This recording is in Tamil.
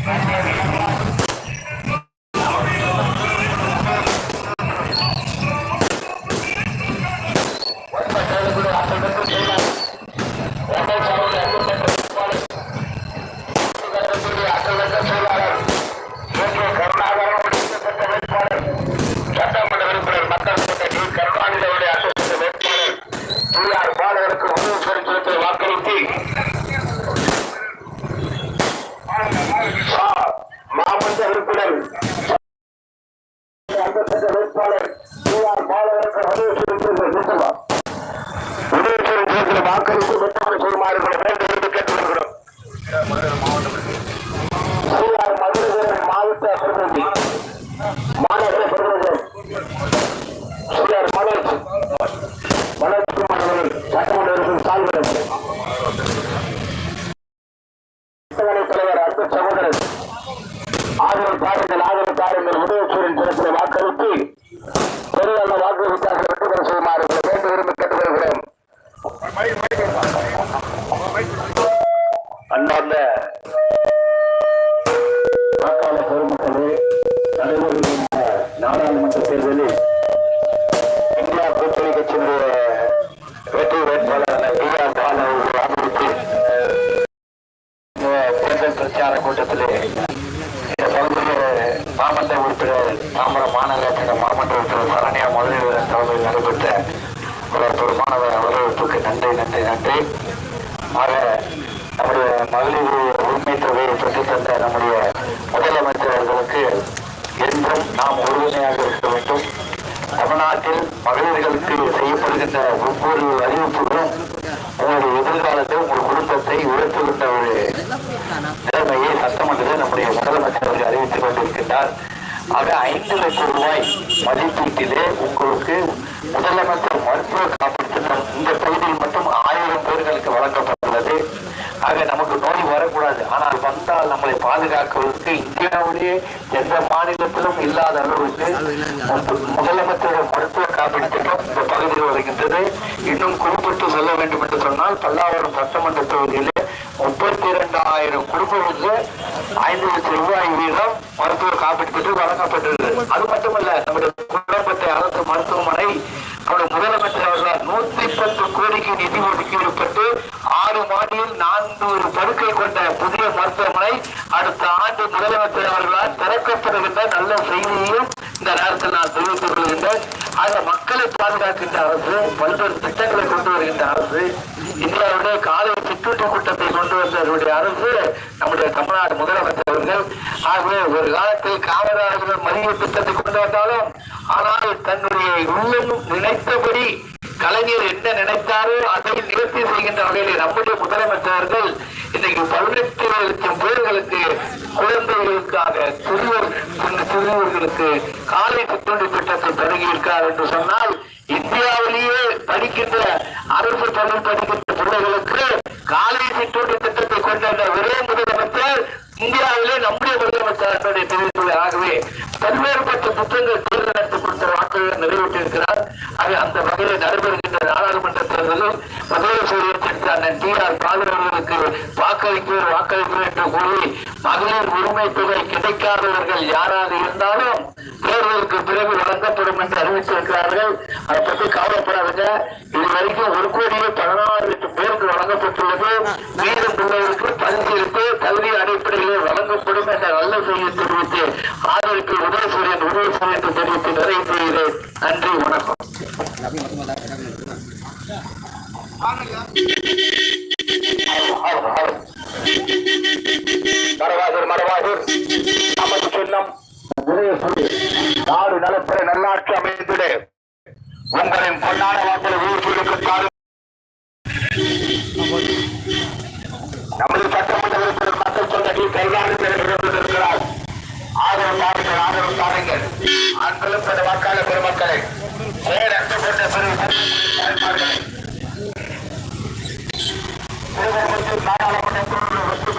சட்டமன்ற அந்தந்த வேட்பாளர் டிஆர் பாலகருக்கு உதவி செலுத்தி வாக்களித்து வெற்றி வேண்டும் என்று கேட்டுக்கொள்கிறோம் மதுரை மாவட்ட பிரதிநிதி மாநகர பிரதிநிதி மனோஜ் அவர்கள் சட்டமன்ற உறுப்பினர் சால்வரன் தலைவர் அன்பு சகோதரர். ஆதரவு பாரதி ஆதரவு தாருங்கள் உதயசூரின் தினத்தில் வாக்களித்து பெருவல்ல வாக்கு வித்தியாசம் வெற்றி பெற செய்யுமாறு உங்களை வேண்டும் விரும்பி கேட்டுக்கொள்கிறோம் அன்பார்ந்த வாக்காள பெருமக்களே நடைபெறுகின்ற நாடாளுமன்ற தேர்தலில் இந்தியா கூட்டணி கட்சியினுடைய வெற்றி வேட்பாளரான டி ஆர் பாலு ஆதரித்து தேர்தல் பிரச்சார கூட்டத்திலே இந்த பகுதியில் மாமன்ற உறுப்பினர் தாம்பரம் மாநகராட்சியின் மாமன்ற உறுப்பினர் சரண்யா முதலீவரன் தலைமையில் நடைபெற்ற ஒரு அவர்களுக்கு வரவேற்புக்கு நன்றி நன்றி நன்றி. ஆக நம்முடைய மகளிர் உரிமை தொகையை பெற்று தந்த நம்முடைய முதலமைச்சர் அவர்களுக்கு என்றும் நாம் உறுதுணையாக இருக்க வேண்டும். தமிழ்நாட்டில் மகளிர்களுக்கு செய்யப்படுகின்ற ஒவ்வொரு அறிவிப்புகளும் உங்களுடைய எதிர்காலத்தை உங்கள் குடும்பத்தை உயர்த்துகின்ற ஒரு நிலைமையை சட்டமன்றத்தில் நம்முடைய முதலமைச்சர் அவர்கள் அறிவித்துக் கொண்டிருக்கின்றார். ஆக ஐந்து லட்சம் ரூபாய் மதிப்பீட்டிலே உங்களுக்கு முதலமைச்சர் மருத்துவ காப்பீட்டு திட்டம் இந்த பகுதியில் மட்டும் ஆயிரம் பேர்களுக்கு வழங்கப்பட்டுள்ளது. ஆக நமக்கு நோய் வரக்கூடாது. ஆனால் வந்தால் நம்மளை பாதுகாக்குவதற்கு இந்தியாவிலேயே எந்த மாநிலத்திலும் இல்லாத அளவுக்கு மு- முதலமைச்சருடைய மருத்துவ காப்பீடு திட்டம் இந்த பகுதியில் வருகின்றது. இன்னும் குறிப்பிட்டு சொல்ல வேண்டும் என்று சொன்னால் பல்லாவரம் சட்டமன்ற தொகுதியில் முப்பத்தி இரண்டாயிரம் குடும்பங்களுக்கு ஐந்து லட்சம் வீதம் மருத்துவ காப்பீட்டு திட்டம் வழங்கப்பட்டுள்ளது அது மட்டுமல்ல நம்முடைய குடும்பத்தை அரசு மருத்துவமனை நம்முடைய முதலமைச்சர் அவர்கள் நூத்தி பத்து கோடிக்கு நிதி ஒதுக்கீடுபட்டு ஆறு மாடியில் நான்கு படுக்கை கொண்ட புதிய மருத்துவமனை அடுத்த ஆண்டு முதலமைச்சர் அவர்களால் திறக்கப்படுகின்ற நல்ல செய்தியையும் இந்த நேரத்தில் நான் தெரிவித்துக் கொள்கின்றேன். ஆக மக்களை பாதுகாக்கின்ற அரசு பல்வேறு திட்டங்களை கொண்டு வருகின்ற அரசு இந்தியாவுடைய காலை சிற்றுண்டி கூட்டத்தை கொண்டு வந்தவருடைய அரசு நம்முடைய தமிழ்நாடு முதலமைச்சர் அவர்கள். ஆகவே ஒரு காலத்தில் காமராஜர் மதிய திட்டத்தை கொண்டு வந்தாலும் ஆனால் தன்னுடைய உள்ளம் நினைத்தபடி கலைஞர் என்ன நினைத்தாரோ அதை நிவர்த்தி செய்கின்ற வகையில் நம்முடைய முதலமைச்சர்கள் இன்னைக்கு பதினெட்டு லட்சம் பேர்களுக்கு குழந்தைகளுக்காக சிறுவர் சிறுவர்களுக்கு காலை சிற்றுண்டி திட்டத்தை தொடங்கியிருக்கார் என்று சொன்னால் இந்தியாவிலேயே படிக்கின்ற அரசு பள்ளி படிக்கின்ற பிள்ளைகளுக்கு காலை சிற்றுண்டி திட்டத்தை கொண்ட ஒரே முதலமைச்சர் இந்தியாவிலே நம்முடைய முதலமைச்சர் தெரிவித்துள்ள ஆகவே பல்வேறுபட்ட புத்தகங்கள் தேர்தல் நடத்தி கொடுத்த வாக்குகள் நிறைவேற்றியிருக்கிறார். அது அந்த வகையில் நடைபெறுகின்ற நாடாளுமன்ற தேர்தலில் மதுரை அண்ணன் டி ஆர் பாலுவர்களுக்கு வாக்களிப்போர் வாக்களிப்போர் என்று கூறி மகளிர் உரிமை தொகை கிடைக்காதவர்கள் யாராக இருந்தாலும் தேர்தலுக்கு பிறகு வழங்கப்படும் என்று அறிவித்திருக்கிறார்கள். அதை பற்றி கவலைப்படாதுங்க. இதுவரைக்கும் ஒரு கோடியே பதினாறு லட்சம் பேருக்கு வழங்கப்பட்டுள்ளது. மீதம் உள்ளவருக்கு பரிசீலித்து தகுதி அடிப்படையிலே வழங்கப்படும் என்ற நல்ல செய்தியை தெரிவித்து ஆதரிப்பு உதயசூரியன் உதயசூரியன் தெரிவித்து நிறைவு செய்கிறேன் நன்றி வணக்கம். மரவாசர் மரவாசர் நமது சின்னம். உதயசூரியன் நாடு நலப்பெற நல்லாட்சி அமைந்திட. உங்களின் பொன்னான வாக்களை ஊருக்கு நமது சட்டமன்ற உறுப்பினர் மக்கள் சொன்னி கைகாலத்தில் இருக்கிறார். ஆதரவு தாருங்கள் ஆதரவு தாருங்கள் ஆண்களும் பெற வாக்காளர் பெருமக்களை செயல் கொண்ட நாடாளுமன்ற குழுவில் வெற்றி